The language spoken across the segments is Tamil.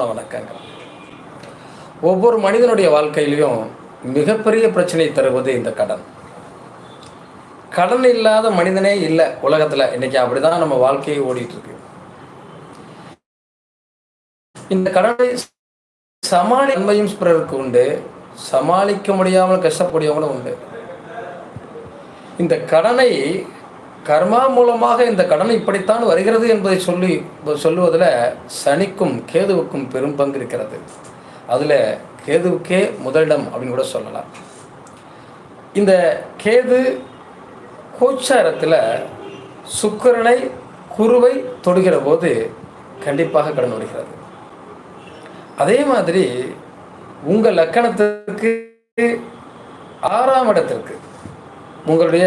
வணக்கங்கள். ஒவ்வொரு மனிதனுடைய வாழ்க்கையிலையும் மிகப்பெரிய பிரச்சனை தருவது இந்த கடன். கடன் இல்லாத மனிதனே இல்லை உலகத்தில். இன்னைக்கு அப்படிதான் நம்ம வாழ்க்கையை ஓடிட்டு இருக்கு இந்த கடனை சமாளி நன்மையும் பிறருக்கு உண்டு. சமாளிக்க முடியாமல் கஷ்டப்படியவங்களும் உண்டு. இந்த கடனை கர்மா மூலமாக இந்த கடன் இப்படித்தான் வருகிறது என்பதை சொல்லி சொல்லுவதில் சனிக்கும் கேதுவுக்கும் பெரும் பங்கு இருக்கிறது. அதில் கேதுவுக்கே முதலிடம் அப்படின்னு கூட சொல்லலாம். இந்த கேது கோச்சாரத்தில் சுக்கரனை குருவை தொடுகிற போது கண்டிப்பாக கடன் வருகிறது. அதே மாதிரி உங்கள் லக்கணத்திற்கு ஆறாம் இடத்திற்கு உங்களுடைய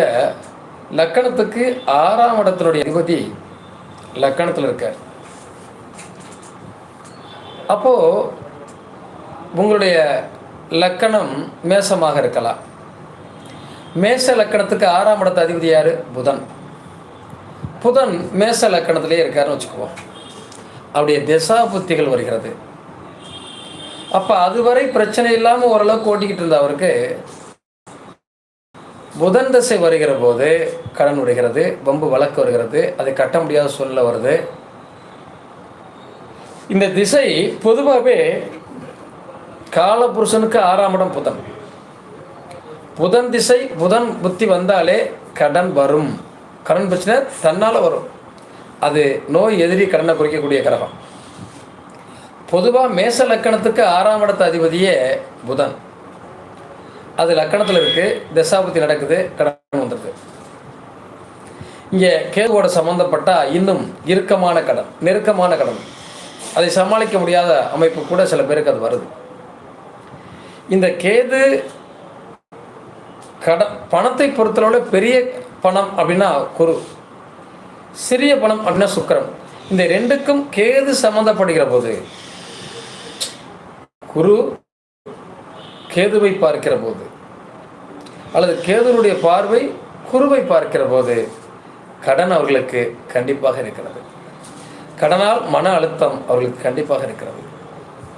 லக்கணத்துக்கு ஆறாம் இடத்தினுடைய அதிபதி லக்கணத்தில் இருக்கார். அப்போ உங்களுடைய லக்கணம் மேசமாக இருக்கலாம். மேச லக்கணத்துக்கு ஆறாம் இடத்து அதிபதி யார்? புதன். புதன் மேச லக்கணத்திலே இருக்காருன்னு வச்சுக்குவோம். அவருடைய திசா புத்திகள் வருகிறது. அப்போ அதுவரை பிரச்சனை இல்லாமல் ஓரளவுக்கு ஓட்டிக்கிட்டு இருந்த அவருக்கு புதன் தசை வருகிற போது கடன் வருகிறது வம்பு வழக்கு வருகிறது அதை கட்ட முடியாத சூழ்நிலை வருது. இந்த திசை பொதுவாகவே காலபுருஷனுக்கு ஆறாம் இடம் புதன். புதன் திசை புதன் புத்தி வந்தாலே கடன் வரும். கடன் பிரச்சனை தன்னால் வரும். அது நோய் எதிரி கடனை குறிக்கக்கூடிய கிரகம். பொதுவாக மேச லக்கணத்துக்கு ஆறாம் இடத்த அதிபதியே புதன். அது லக்கணத்தில் இருக்குது தசாபுத்தி நடக்குது கடன் வந்துடுது இங்கே கேதுவோட சம்மந்தப்பட்டால் இன்னும் இறுக்கமான கடன் நெருக்கமான கடன். அதை சமாளிக்க முடியாத அமைப்பு கூட சில பேருக்கு அது வருது. இந்த கேது கடன் பணத்தை பொறுத்தளவில் பெரிய பணம் அப்படின்னா குரு. சிறிய பணம் அப்படின்னா சுக்கரம் இந்த ரெண்டுக்கும் கேது சம்மந்தப்படுகிற போது குரு கேதுவை பார்க்கிற போது அல்லது கேதுனுடைய பார்வை குருவை பார்க்கிற போது கடன் அவர்களுக்கு கண்டிப்பாக இருக்கிறது. கடனால் மன அழுத்தம் அவர்களுக்கு கண்டிப்பாக இருக்கிறது.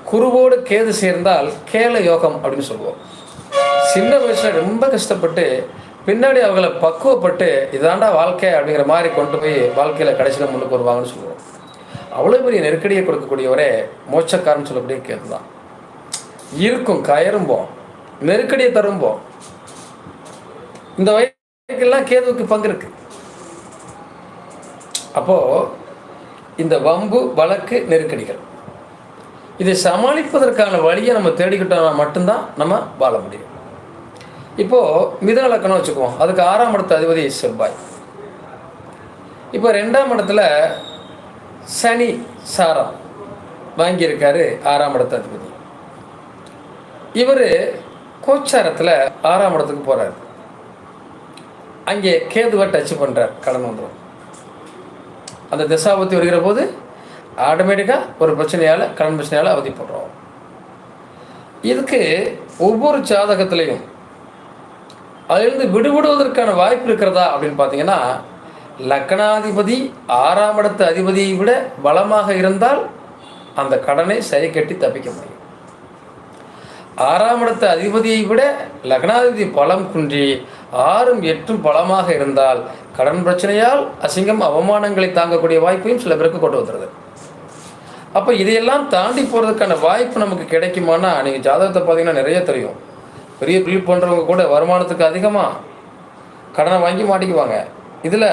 குருவோடு கேது சேர்ந்தால் கேல யோகம் அப்படின்னு சொல்லுவோம் சின்ன வயசில் ரொம்ப கஷ்டப்பட்டு பின்னாடி அவங்களை பக்குவப்பட்டு இதாண்டா வாழ்க்கை அப்படிங்கிற மாதிரி கொண்டு போய் வாழ்க்கையில் கடைசியில் முன்னுக்கு வருவாங்கன்னு சொல்லுவோம் அவ்வளோ பெரிய நெருக்கடியை கொடுக்கக்கூடியவரே மோச்சக்காரன்னு சொல்லக்கூடிய கேது தான் இருக்கும் கயரும்போம் நெருக்கடியை தரும்போம். இந்த வயதுக்கெல்லாம் கேதுவுக்கு பங்கு இருக்கு அப்போ இந்த வம்பு வழக்கு நெருக்கடிகள். இதை சமாளிப்பதற்கான வழியை நம்ம தேடிக்கிட்டோம்னா மட்டும்தான் நம்ம வாழ முடியும். இப்போ மித இலக்கணம் வச்சுக்குவோம். அதுக்கு ஆறாம் இடத்து அதிபதி செவ்வாய். இப்போ ரெண்டாம் இடத்துல சனி சாரம் வாங்கியிருக்காரு ஆறாம் இடத்து அதிபதி. இவர் கோச்சாரத்தில் ஆறாம் இடத்துக்கு போகிறார் அங்கே கேதுவை டச் பண்ணுறார் கடன் வந்துடும் அந்த திசாபத்தி வருகிற போது ஆட்டோமேட்டிக்காக ஒரு பிரச்சனையால் கடன் பிரச்சனையால் அவதிப்படுறோம். இதுக்கு ஒவ்வொரு ஜாதகத்திலையும் அதிலிருந்து விடுபடுவதற்கான வாய்ப்பு இருக்கிறதா அப்படின்னு பார்த்தீங்கன்னா லக்னாதிபதி ஆறாம் இடத்து அதிபதியை விட பலமாக இருந்தால் அந்த கடனை சரி கட்டி தப்பிக்க முடியும். ஆறாம் இடத்த அதிபதியை விட லக்னாதிபதி பலம் குன்றி ஆறும் எட்டும் பலமாக இருந்தால் கடன் பிரச்சனையால் அசிங்கம் அவமானங்களை தாங்கக்கூடிய வாய்ப்பையும் சில பேருக்கு கொண்டு வந்துடுது அப்போ இதையெல்லாம் தாண்டி போகிறதுக்கான வாய்ப்பு நமக்கு கிடைக்குமானா நீங்கள் ஜாதகத்தை பார்த்தீங்கன்னா நிறைய தெரியும். பெரிய பில் பண்ணுறவங்க கூட வருமானத்துக்கு அதிகமாக கடனை வாங்கி மாட்டிக்குவாங்க. இதில்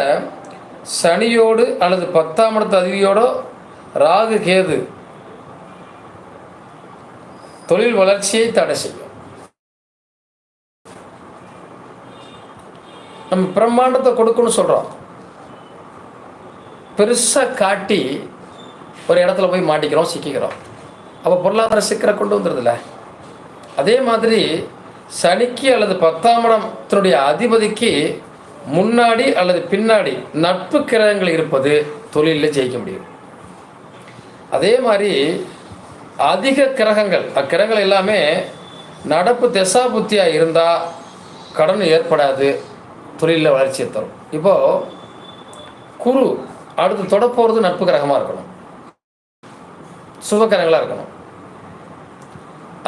சனியோடு அல்லது பத்தாம் இடத்து அதிபதியோடோ ராகு கேது தொழில் வளர்ச்சியை தடை செய்யும். நம்ம பிரம்மாண்டத்தை கொடுக்கணும்னு சொல்கிறோம் பெருசாக காட்டி ஒரு இடத்துல போய் மாட்டிக்கிறோம் சிக்கிக்கிறோம். அப்போ பொருளாதார சிக்கரை கொண்டு வந்துடுதுல்ல அதே மாதிரி சனிக்கு அல்லது பத்தாம் இடத்தினுடைய அதிபதிக்கு முன்னாடி அல்லது பின்னாடி நட்பு கிரகங்கள் இருப்பது தொழிலில் ஜெயிக்க முடியும். அதே மாதிரி அதிக கிரகங்கள் அக்கிரகங்கள் எல்லாமே நடப்பு திசா புத்தியாக இருந்தால் கடன் ஏற்படாது தொழிலில் வளர்ச்சியை தரும் இப்போது குரு அடுத்து தொட போகிறது நட்பு கிரகமாக இருக்கணும். சுபக்கிரகங்களாக இருக்கணும்.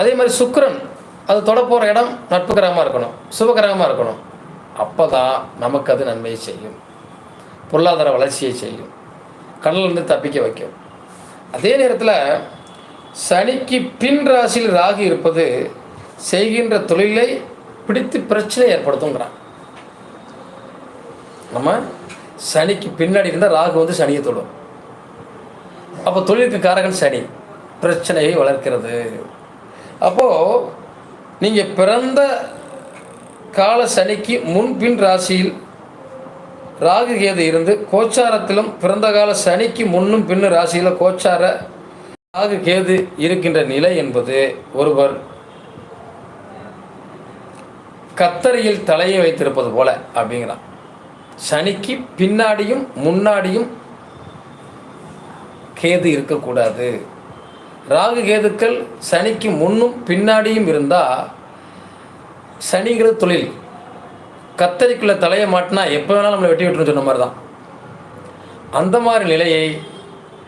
அதே மாதிரி சுக்கரன் அது தொடப்போகிற இடம் நட்பு கிரகமாக இருக்கணும் சுபகிரகமாக இருக்கணும். அப்போ தான் நமக்கு அது நன்மையை செய்யும். பொருளாதார வளர்ச்சியை செய்யும். கடலிருந்து தப்பிக்க வைக்கும். அதே நேரத்தில் சனிக்கு பின் ராசியில் ராகு இருப்பது செய்கின்ற தொழிலை பிடித்து பிரச்சனை ஏற்படுத்துங்கிறான். நம்ம சனிக்கு பின்னாடி இருந்தால் ராகு வந்து சனியை தொடும். அப்போ தொழிலுக்கு காரகன் சனி பிரச்சனையை வளர்க்கிறது. அப்போது நீங்கள் பிறந்த கால சனிக்கு முன்பின் ராசியில் ராகு கேது இருந்து கோச்சாரத்திலும் பிறந்த கால சனிக்கு முன்னும் பின்னும் ராசியில் கோச்சார ராகு கேது இருக்கின்ற நிலை என்பது ஒருவர் கத்தரியில் தலையை வைத்திருப்பது போல அப்படிங்கிறான். சனிக்கு பின்னாடியும் முன்னாடியும் கேது இருக்கக்கூடாது. ராகு கேதுக்கள் சனிக்கு முன்னும் பின்னாடியும் இருந்தால் சனிங்கிற தொழில். கத்தரிக்குள்ளே தலையை மாட்டினா எப்போ வேணாலும் நம்மளை வெட்டி விட்டுருன்னு சொன்ன மாதிரி தான் அந்த மாதிரி நிலையை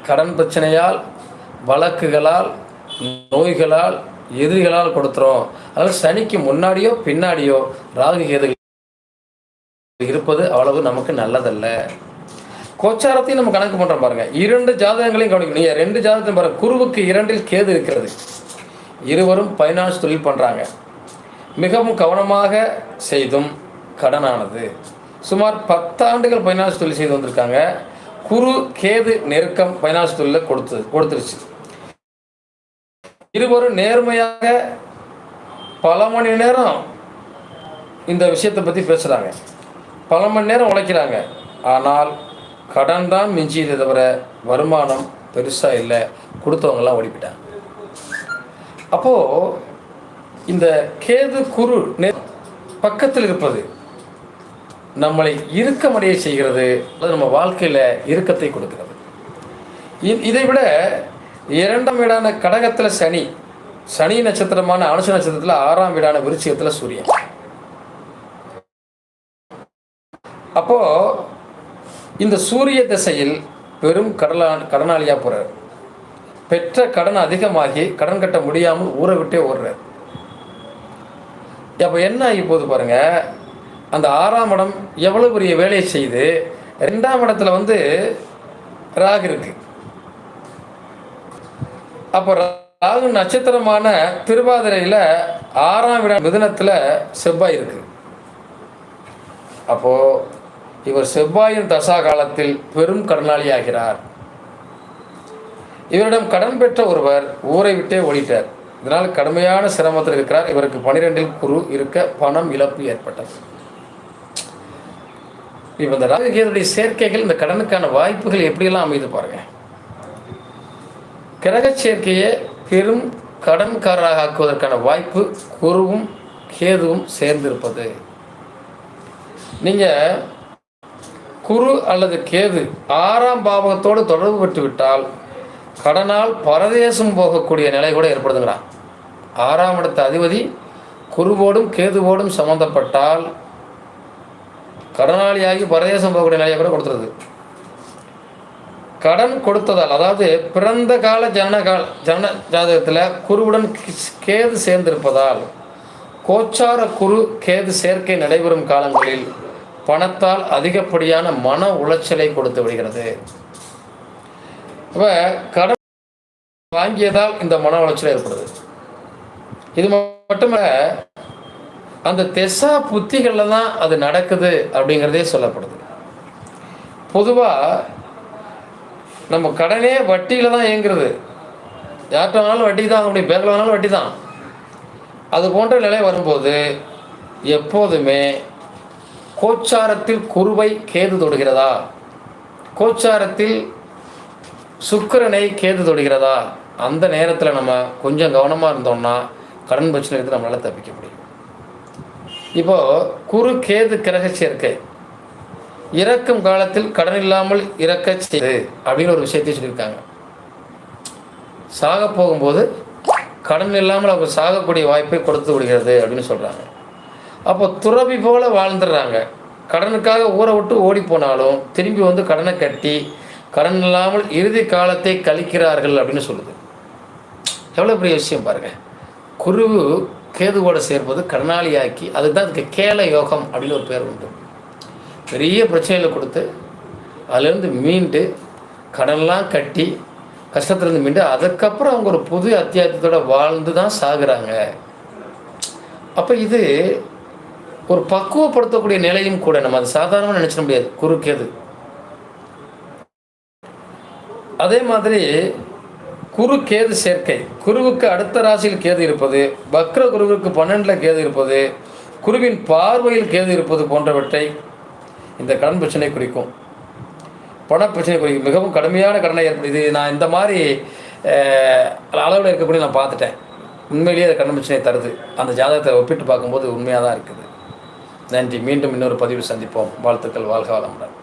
கடன் பிரச்சனையால் வழக்குகளால் நோய்களால் எதிரிகளால் கொடுத்துரும் அதனால் சனிக்கு முன்னாடியோ பின்னாடியோ ராகு கேது இருப்பது அவ்வளவு நமக்கு நல்லதல்ல. கோச்சாரத்தையும் நம்ம கணக்கு பண்ணுறோம் பாருங்க. இரண்டு ஜாதகங்களையும் கவனிக்கணும். நீங்கள் ரெண்டு ஜாதகத்தையும் பாருங்க. குருவுக்கு இரண்டில் கேது இருக்கிறது. இருவரும் ஃபைனான்ஸ் தொழில் பண்ணுறாங்க மிகவும் கவனமாக செய்தும் கடனானது. சுமார் பத்தாண்டுகள் ஃபைனான்ஸ் தொழில் செய்து வந்திருக்காங்க. குரு கேது நெருக்கம் ஃபைனான்ஸ் கொடுத்து கொடுத்துருச்சு. இருவரும் நேர்மையாக பல மணி நேரம் இந்த விஷயத்தை பற்றி பேசுகிறாங்க பல மணி நேரம் உழைக்கிறாங்க. ஆனால் கடன் தான் மிஞ்சியதை தவிர வருமானம் பெருசாக இல்லை. கொடுத்தவங்கெல்லாம் ஓடிப்பிட்டாங்க அப்போது இந்த கேது குரு நெ பக்கத்தில் இருப்பது நம்மளை இறுக்கமடைய செய்கிறது அது நம்ம வாழ்க்கையில் இறுக்கத்தை கொடுக்கிறது. இ- இதை விட இரண்டாம் வீடான கடகத்தில் சனி சனி நட்சத்திரமான அனுச நட்சத்திரத்தில் ஆறாம் வீடான விருச்சிகத்தில் சூரியன். அப்போ இந்த சூரிய திசையில் பெரும் கடலா கடனாளியாக போகிறார் பெற்ற கடன் அதிகமாகி கடன் கட்ட முடியாமல் ஊற விட்டே ஓடுறார். அப்போ என்ன ஆகி போகுது பாருங்கள் அந்த ஆறாம் இடம் எவ்வளோ பெரிய வேலையை செய்து ரெண்டாம் இடத்துல வந்து ராகு இருக்கு. அப்போ ராகு நட்சத்திரமான திருவாதிரையில் ஆறாம் இடம் மிதுனத்தில் செவ்வாய் இருக்கு. அப்போ இவர் செவ்வாயின் தசா காலத்தில் பெரும் கடனாளி ஆகிறார் இவரிடம் கடன் பெற்ற ஒருவர் ஊரை விட்டே ஓடிட்டார். இதனால் கடுமையான சிரமத்தில் இருக்கிறார். இவருக்கு பனிரெண்டில் குரு இருக்க பணம் இழப்பு ஏற்பட்டது. இப்போ இந்த ராகுகேதுடைய சேர்க்கைகள் இந்த கடனுக்கான வாய்ப்புகள் எப்படியெல்லாம் அமைது பாருங்க. கிரக சேர்க்கையை பெரும் கடன்காரராக ஆக்குவதற்கான வாய்ப்பு குருவும் கேதுவும் சேர்ந்திருப்பது. நீங்கள் குரு அல்லது கேது ஆறாம் பாவகத்தோடு தொடர்பு பெற்று விட்டால் கடனால் பரதேசம் போகக்கூடிய நிலை கூட ஏற்படுதுங்கிறான் ஆறாம் இடத்த அதிபதி குருவோடும் கேதுவோடும் சம்மந்தப்பட்டால் கடனாளியாகி பரதேசம் போகக்கூடிய நிலையை கூட கொடுத்துருது கடன் கொடுத்ததால் அதாவது பிறந்த கால ஜனன கால ஜன ஜாதகத்தில் குருவுடன் கேது சேர்ந்திருப்பதால் கோச்சார குரு கேது சேர்க்கை நடைபெறும் காலங்களில் பணத்தால் அதிகப்படியான மன உளைச்சலை கொடுத்து விடுகிறது. இப்போ கடன் வாங்கியதால் இந்த மன உளைச்சல் ஏற்படுது. இது மட்டுமல்ல அந்த தெசா புத்திகளில் தான் அது நடக்குது அப்படிங்கிறதே சொல்லப்படுது. பொதுவாக நம்ம கடனே வட்டியில் தான் இயங்குறது. யார்கிட்ட வேணாலும் வட்டி தான் அப்படி பேங்கில் வேணாலும் வட்டி தான். அது போன்ற நிலை வரும்போது எப்போதுமே கோச்சாரத்தில் குருவை கேது தொடுகிறதா? கோச்சாரத்தில் சுக்கிரனை கேது தொடுகிறதா? அந்த நேரத்தில் நம்ம கொஞ்சம் கவனமாக இருந்தோம்னா கடன் பிரச்சனையிலிருந்து நம்மளால் தப்பிக்க முடியும். இப்போது குரு கேது கிரக சேர்க்கை இறக்கும் காலத்தில் கடன் இல்லாமல் இறக்க செய்து அப்படின்னு ஒரு விஷயத்தை சொல்லியிருக்காங்க. சாக போகும்போது கடன் இல்லாமல் அவங்க சாகக்கூடிய வாய்ப்பை கொடுத்து விடுகிறது அப்படின்னு சொல்கிறாங்க அப்போ துறவி போல வாழ்ந்துடுறாங்க. கடனுக்காக ஊரை விட்டு ஓடி போனாலும் திரும்பி வந்து கடனை கட்டி கடன் இல்லாமல் இறுதி காலத்தை கழிக்கிறார்கள் அப்படின்னு சொல்லுது. எவ்வளோ பெரிய விஷயம் பாருங்கள் குருவு கேதுவோடு சேர்ப்பது கடனாளியாக்கி அதுதான் அதுக்கு கேல யோகம் அப்படின்னு ஒரு பேர் உண்டு. பெரிய பிரச்சனைகளை கொடுத்து அதுலேருந்து மீண்டு கடன்லாம் கட்டி கஷ்டத்துலேருந்து மீண்டு அதுக்கப்புறம் அவங்க ஒரு புது அத்தியாயத்தோட வாழ்ந்து தான் சாகுறாங்க. அப்போ இது ஒரு பக்குவப்படுத்தக்கூடிய நிலையும் கூட நம்ம அது சாதாரணமாக நினச்சிட முடியாது. குறுக்கேது. அதே மாதிரி குரு கேது சேர்க்கை. குருவுக்கு அடுத்த ராசியில் கேது இருப்பது வக்ர குருவுக்கு பன்னெண்டில் கேது இருப்பது குருவின் பார்வையில் கேது இருப்பது போன்றவற்றை இந்த கடன் பிரச்சனை குறிக்கும். பண பிரச்சனை குறிக்கும். மிகவும் கடுமையான கடனை ஏற்படுது இது நான் இந்த மாதிரி அளவில் இருக்கக்கூடிய நான் பார்த்துட்டேன். உண்மையிலேயே அது கடன் பிரச்சனை தருது. அந்த ஜாதகத்தை ஒப்பிட்டு பார்க்கும்போது உண்மையாக தான் இருக்குது. நன்றி. மீண்டும் இன்னொரு பதிவு சந்திப்போம். வாழ்த்துக்கள். வாழ்க வளமுடன்.